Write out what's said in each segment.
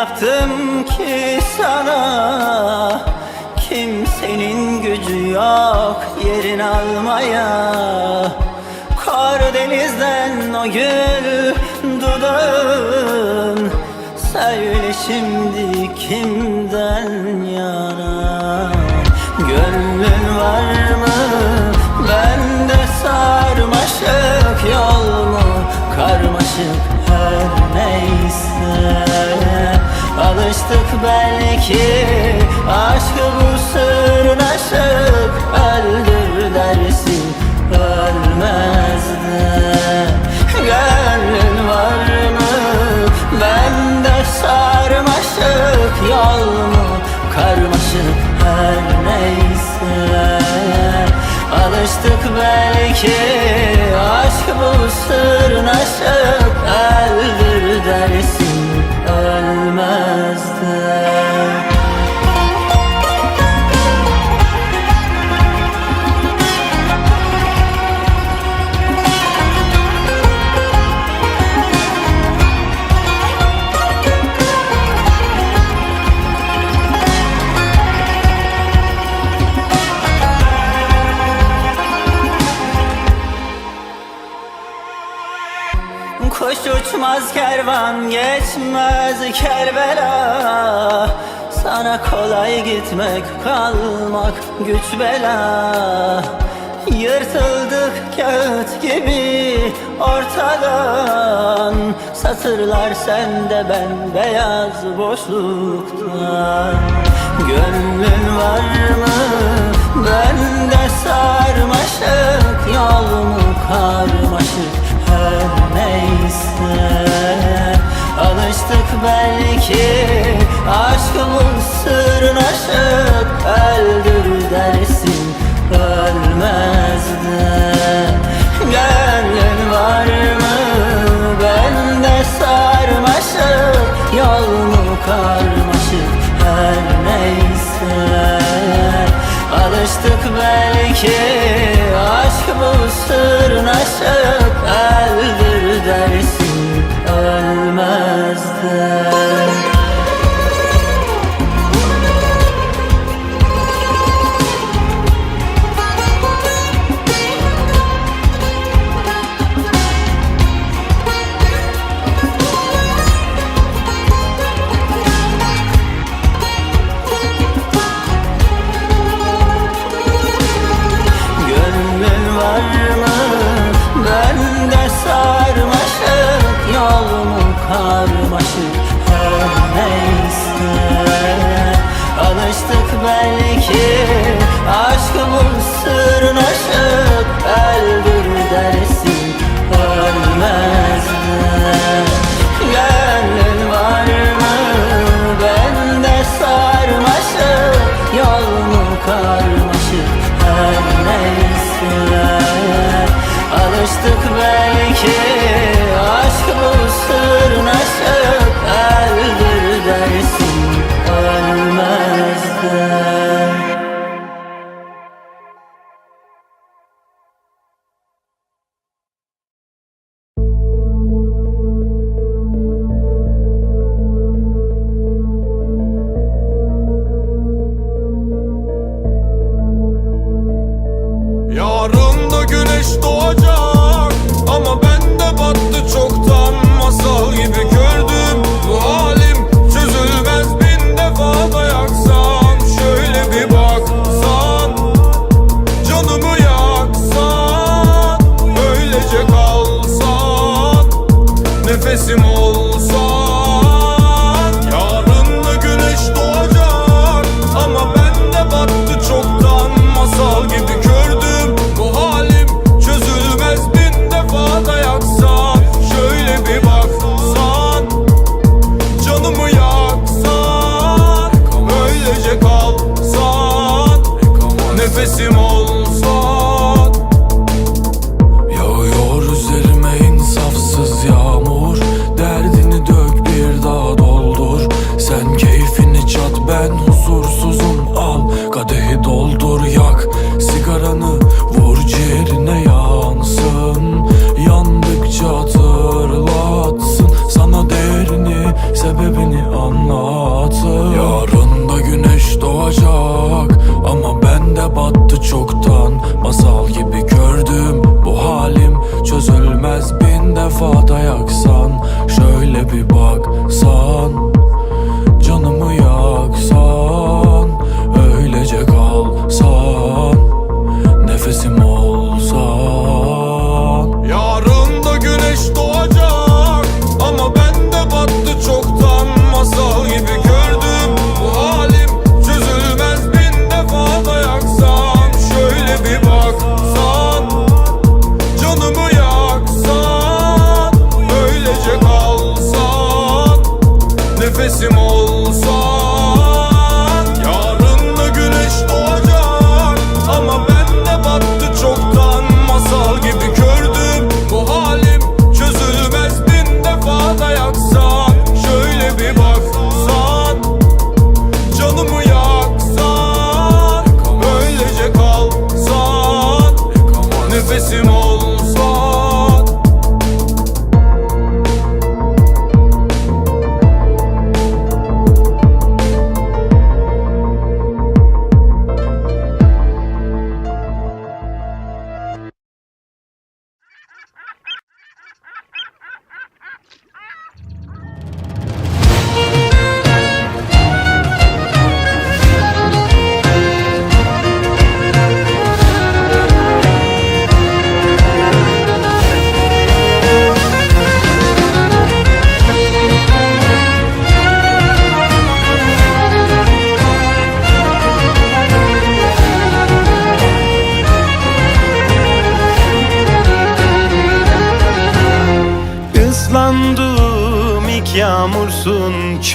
yaptım ki sana? Kimsenin gücü yok yerin almaya. Karadeniz'den o gül dudağın. Söyle şimdi kimden yana? Gönlün var mı? Bende sarmaşık yol mu? Karmaşık Alıştık belki aşkı bu sırnaşık Öldür dersin ölmez de Gönlün var mı? Bende sarmaşık yol mu? Karmaşık her neyse. Alıştık belki aşk bu sırnaşık Kuş uçmaz kervan geçmez Kerbela. Sana kolay gitmek kalmak güç bela. Yırtıldık kağıt gibi ortadan. Satırlar sende ben beyaz boşlukta. Gönlün var mı belki aşkımın sırnaşık Öldür dersin ölmez Gönlün var mı? Bende sarmaşık Yol mu karmaşık? Her neyse. Alıştık belki aşk bu sırnaşık Öldür dersin ölmez Alıştık belki aşkımın sırnaşık Öldür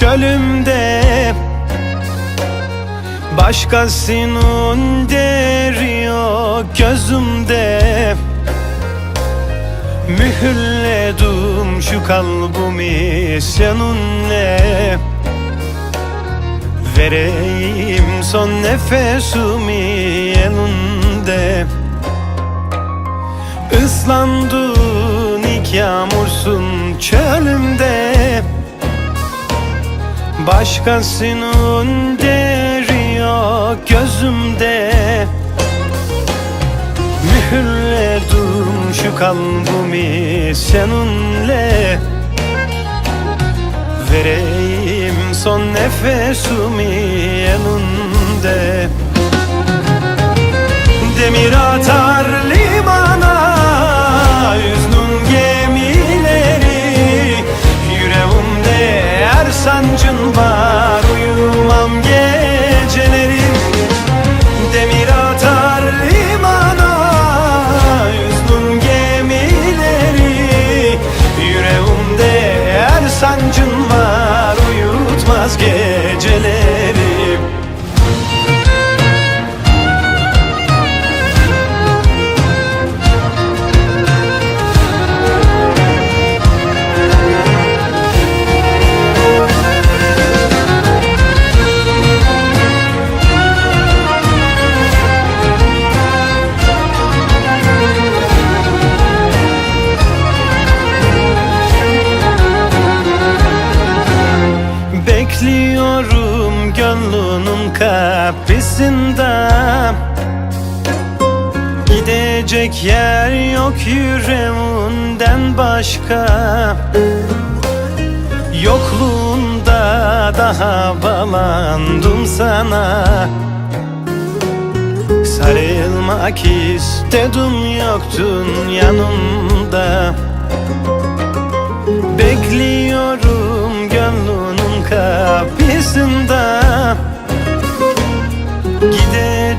çölümde. Başkasının deri yok gözümde. Mühürledim şu kalbimi seninle Vereyim son nefesimi elinde. Islandın ilk yağmursun çölümde Başkasının deri yok gözümde. Mühürledim şu kalbimi seninle. Vereyim son nefesimi elinde. Demir atar kapısında Gidecek yer yok yüreğinden başka. Yokluğunda daha bağlandım sana. Sarılmak istedim yoktun yanımda. Bekliyorum gönlünün kapısında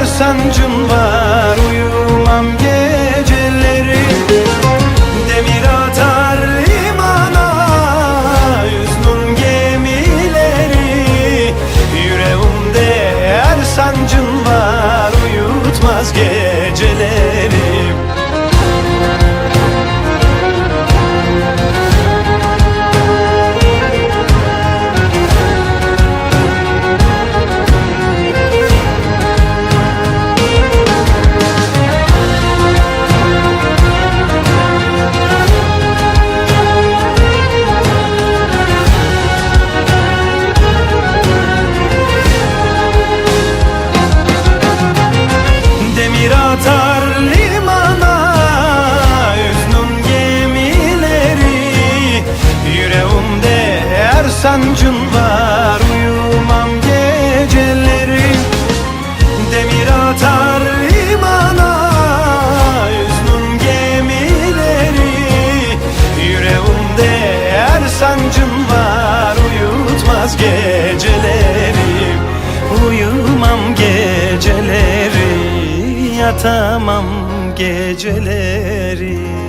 Sancın var Uyumam sancın var Uyumam geceleri. Demir atar limana Üznün gemileri. Yüreğimde her sancın var Uyutmaz geceleri. Uyumam geceleri Yatamam geceleri